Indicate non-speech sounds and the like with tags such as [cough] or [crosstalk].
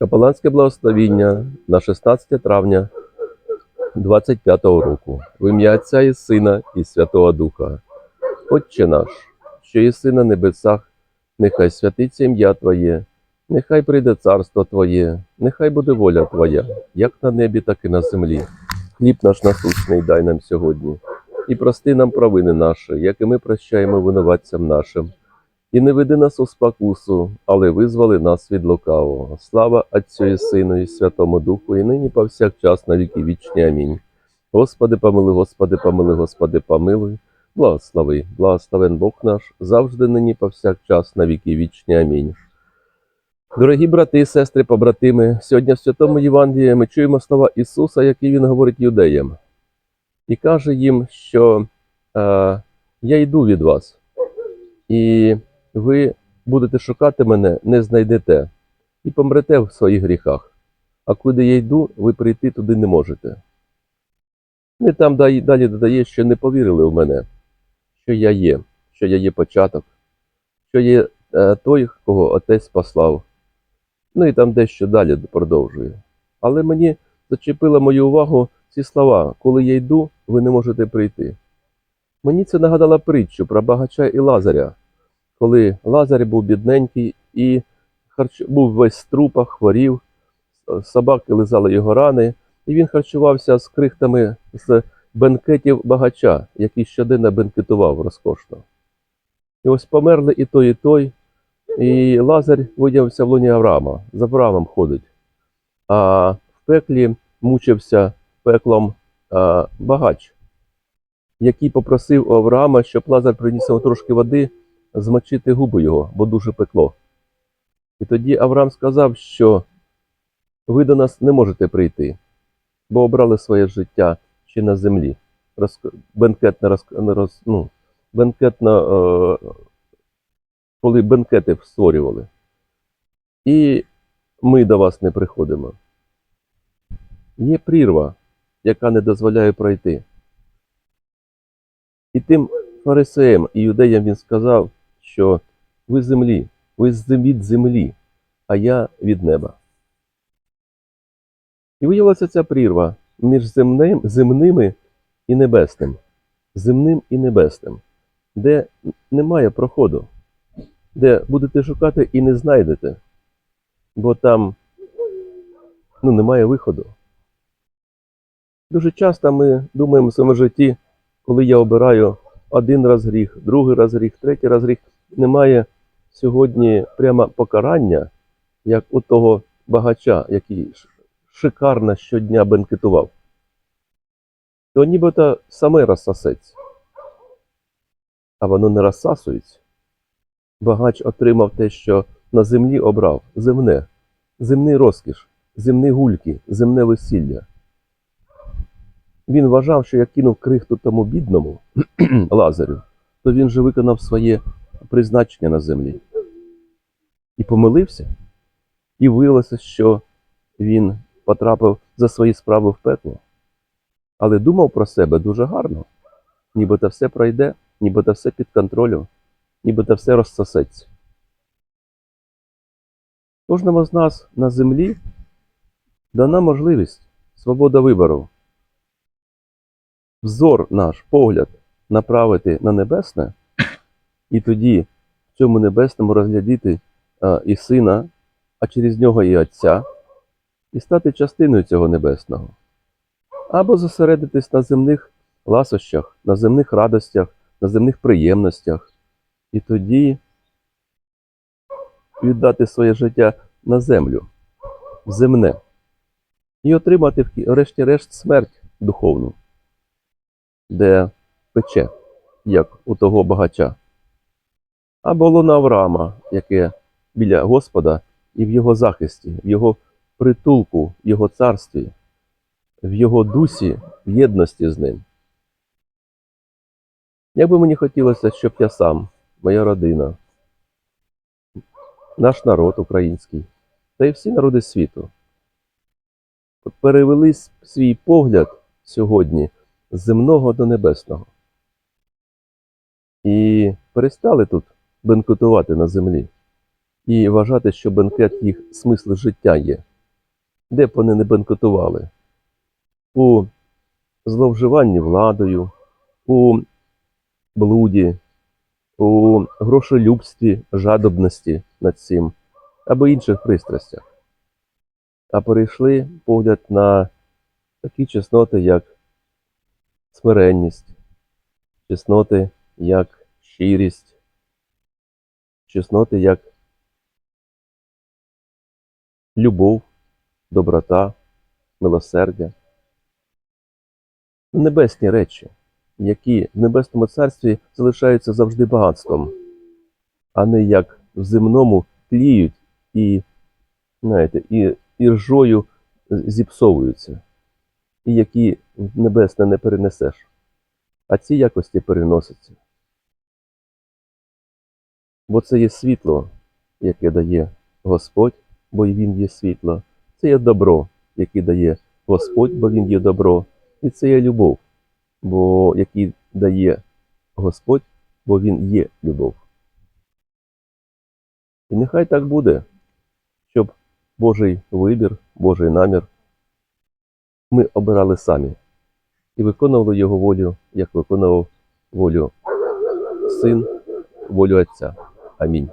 Капеланське благословіння на 16 травня 25 року. В ім'я Отця і Сина і Святого Духа. Отче наш, що єси на небесах, нехай святиться ім'я Твоє, нехай прийде царство Твоє, нехай буде воля Твоя, як на небі, так і на землі. Хліб наш насущний дай нам сьогодні, і прости нам провини наші, як і ми прощаємо винуватцям нашим. І не веди нас у спокусу, але визволи нас від лукавого. Слава Отцю і Сину і Святому Духу, і нині повсякчас на віки вічні. Амінь. Господи, помилуй, Господи, помилуй, Господи, помилуй. Благослови, благословен Бог наш, завжди нині повсякчас на віки вічні. Амінь. Дорогі брати сестри, побратими, сьогодні в Святому Євангелії ми чуємо слова Ісуса, які Він говорить юдеям, і каже їм, що е, я йду від вас, і ви будете шукати мене, не знайдете, і помрете в своїх гріхах. А куди я йду, ви прийти туди не можете. І там далі додає, що не повірили в мене, що я є, що я є початок, що є е, той, кого отець послав. Ну і там дещо далі продовжує. Але мені зачепило мою увагу ці слова: коли я йду, ви не можете прийти. Мені це нагадало притчу про багача і Лазаря, коли Лазар був бідненький і харч... був весь в трупах, хворів, собаки лизали його рани, і він харчувався з крихтами з бенкетів багача, який щоденно бенкетував розкошно. І ось померли і той, і той, і Лазар видявився в луні Авраама, з Авраамом ходить. А в пеклі мучився пеклом а, багач, який попросив у Авраама, щоб Лазар приніс йому трошки води, змочити губи його, бо дуже пекло. І тоді Авраам сказав, що ви до нас не можете прийти, бо обрали своє життя ще на землі. Роз... Бенкетне роз... роз... ну, бенкетна, е... коли бенкети створювали. І ми до вас не приходимо. Є прірва, яка не дозволяє пройти. І тим фарисеям і юдеям він сказав, що ви з землі, ви від землі, а я від неба. І виявилася ця прірва між земним, земними і небесним, земним і небесним, де немає проходу, де будете шукати і не знайдете, бо там ну, немає виходу. Дуже часто ми думаємо в своєму житті, коли я обираю один раз гріх, другий раз гріх, третій раз гріх, немає сьогодні прямо покарання, як у того багача, який шикарно щодня бенкетував. То нібито саме розсосеться. А воно не розсасується. Багач отримав те, що на землі обрав земне, земний розкіш, земні гульки, земне весілля. Він вважав, що як кинув крихту тому бідному [clears throat] Лазарю, то він же виконав своє призначення на землі. І помилився. І виявилося, що він потрапив за свої справи в пекло. Але думав про себе дуже гарно. Нібито все пройде, нібито все під контролем, нібито все розсосеться. Кожному з нас на землі дана можливість, свобода вибору. Взор наш, погляд направити на небесне, і тоді в цьому небесному розглядіти а, і сина, а через нього і Отця, і стати частиною цього небесного. Або зосередитись на земних ласощах, на земних радостях, на земних приємностях, і тоді віддати своє життя на землю, земне, і отримати врешті-решт смерть духовну, де пече, як у того багача. Або луна Авраама, яке біля Господа і в його захисті, в його притулку, в його царстві, в його дусі, в єдності з ним. Як би мені хотілося, щоб я сам, моя родина, наш народ український, та й всі народи світу перевели свій погляд сьогодні з земного до небесного. І перестали тут бенкетувати на землі і вважати, що бенкет їх смисл життя є. де б вони не банкотували, у зловживанні владою, у блуді, у грошолюбстві, жадобності над цим або інших пристрастях, а перейшли погляд на такі чесноти, як смиренність, чесноти, як щирість, чесноти, як любов, доброта, милосердя. Небесні речі, які в небесному царстві залишаються завжди багатством, а не як в земному тліють і, знаєте, і, і ржою зіпсовуються, і які в небесне не перенесеш, а ці якості переносяться. Бо це є світло, яке дає Господь, бо Він є світло. Це є добро, яке дає Господь, бо Він є добро. І це є любов, бо який дає Господь, бо Він є любов. І нехай так буде, щоб Божий вибір, Божий намір ми обирали самі і виконували Його волю, як виконував волю Син, волю Отця. Амінь.